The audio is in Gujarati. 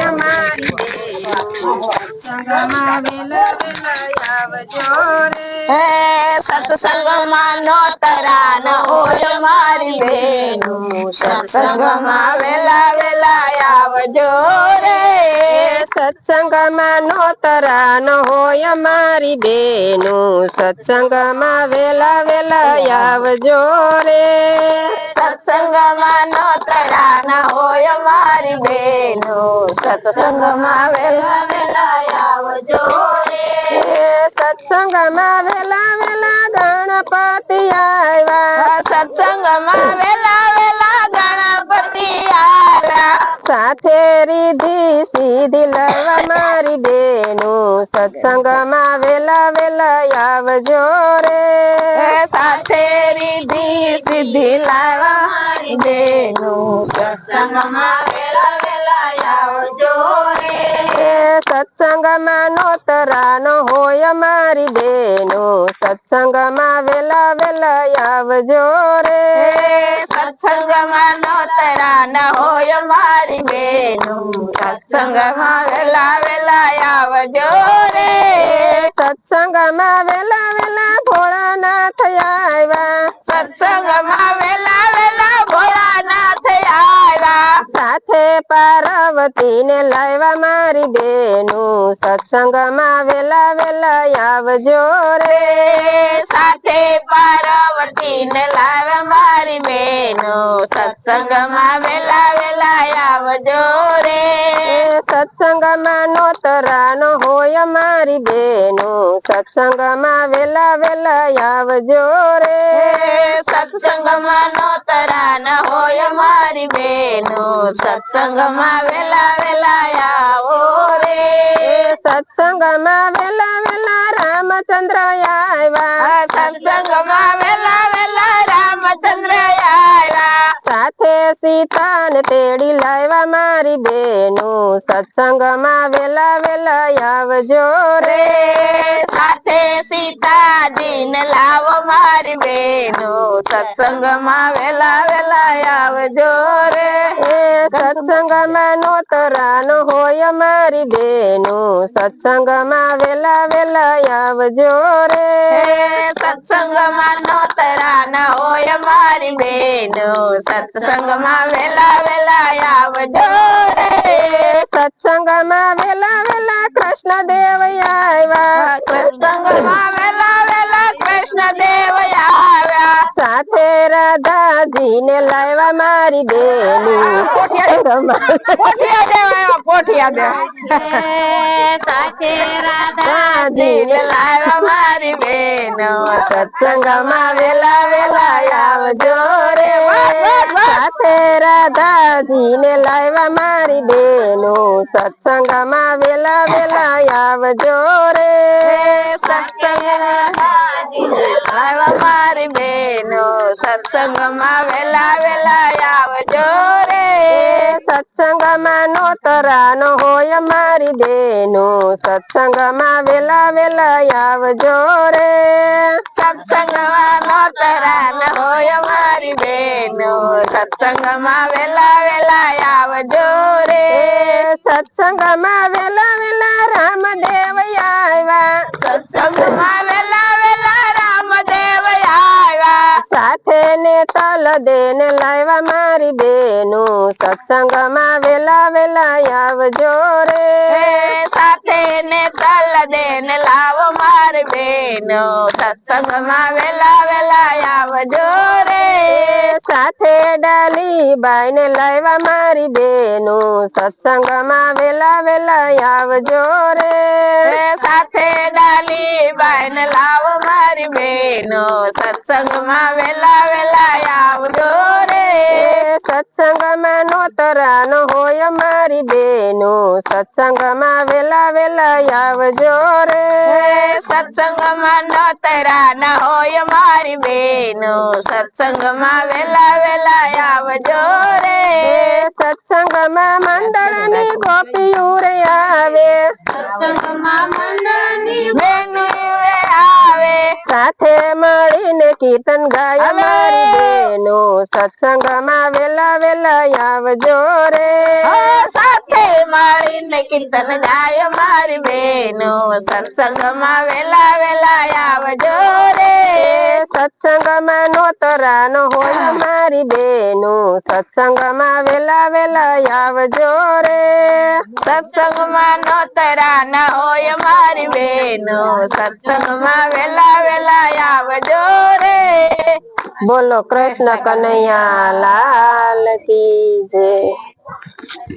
મારી બેનો સત્સંગમાં નો તરા હોય મારી બેનું સત્સંગમાં વેલા વેલા આવજો રે સત્સંગમાં ન હોય મારી બેનું સત્સંગમાં વેલા વેલા આવજો રે સત્સંગમાં નો તરા ન હોય મારી બેનો. સત્સંગમાં વેલા વેલા આવજો રે. સત્સંગમાં વેલા વેલા ગણપતિ આવ્યા. સત્સંગમાં વેલા વેલા ગણપતિ આવ્યા. સાથે રીધી સીધી લવા મારી બેનું. સત્સંગમાં વેલા વેલા આવજો રે. સાથે સિદ્ધિ લાવા મારી બેનું સત્સંગમાં વેલા વેલા આવજો રે સત્સંગમાં નોતરા હોય સત્સંગમાં વેલા વેલા ભોળાનાથ આવ્યા સત્સંગમાં પાર્વતી ને લાવ્યા મારી બેનું. સત્સંગમાં વેલા વેલા આવજો રે. સાથે પાર્વતીને લાવવા મારી બેનું. સત્સંગમાં વેલા વેલા આવજો રે. સત્સંગમાં નોતરાનો હોય મારી બેનું. સત્સંગમાં વેલા વેલા આવજો રે. સત્સંગમાં નો તરા હોય મારી બેનો. સત્સંગમાં વેલા વેલા આવો રે. સત્સંગમાં વેલા વેલા રામચંદ્ર આવ્યા. સાથે સીતા ને તેડી લાવ્યા મારી બેનું. સત્સંગમાં વેલા વેલા આવજો રે. સાથે સીતાજીને લાવો મારી બેનો. સત્સંગમાં વેલા વેલા આવજો રે. સત્સંગમાં નોતરાનો હોય મારી બેનું. સત્સંગમાં વેલા વેલા આવજો રે. સત્સંગમાં નોતરાન હોય મારી બેનો. સત્સંગમાં વેલા વેલા આવજો રે. રાધાજી ને લાવ્યા મારી બેનું પોઠિયા દેવા પોઠિયા દેવ સાથે રાધાજી ને લાવ્યા મારી બેન. સત્સંગમાં વેલા વેલા આવજો રે. સાથે રાધાજી ને લાવ્યા મારી બેનું. સત્સંગમાં વેલા વેલા આવજો રે. લાવ્યા મારી બેનો સત્સંગમાં વેલા વેલા આવજો રે. સત્સંગમાં નોતરા ન હોય મારી બેનો સત્સંગમાં વેલા વેલા આવજો રે. સત્સંગમાં નો તરા ન હોય મારી બેનો સત્સંગમાં વેલા વેલા આવજો રે. સત્સંગમાં વેલા બેનું સત્સંગમાં વેલા વેલા આવજો રે. સાથે ને તલ દેન ને લાવો મારી બેનો. સત્સંગમાં વેલા વેલા આવજો રે. સાથે ડાલી બાઈ ને લાવ્યા મારી બેનું. સત્સંગમાં વેલા વેલા આવજો રે. સાથે ડાલી બાઈ ને લાવો મારી બેનો. સત્સંગમાં વેલા વેલા આવજો રે. સત્સંગમાં નોતરાનો ન હોય મારી બેનું. સત્સંગમાં વેલા વેલા આવજો રે. સત્સંગમાં ન હોય મારી બેનો. સત્સંગમાં વેલા વેલા આવજો રે. સત્સંગમાં મંડળની ગોપીઓ રે આવે. સત્સંગમાં મંડળની સાથે મળીને કીર્તન ગાય મારી બેનો સત્સંગમાં વેલા વેલા આવજો રે. કીર્તન ગાય મારી બેનો. સત્સંગમાં વેલા વેલા આવજો રે. સત્સંગમાં નોતરા ન હોય મારી બેનું. સત્સંગમાં વેલા વેલા આવજો રે. સત્સંગમાં નોતરા ન હોય મારી બેનો. સત્સંગમાં વેલા વેલા આવજો રે. બોલો કૃષ્ણ કનૈયા લાલ કી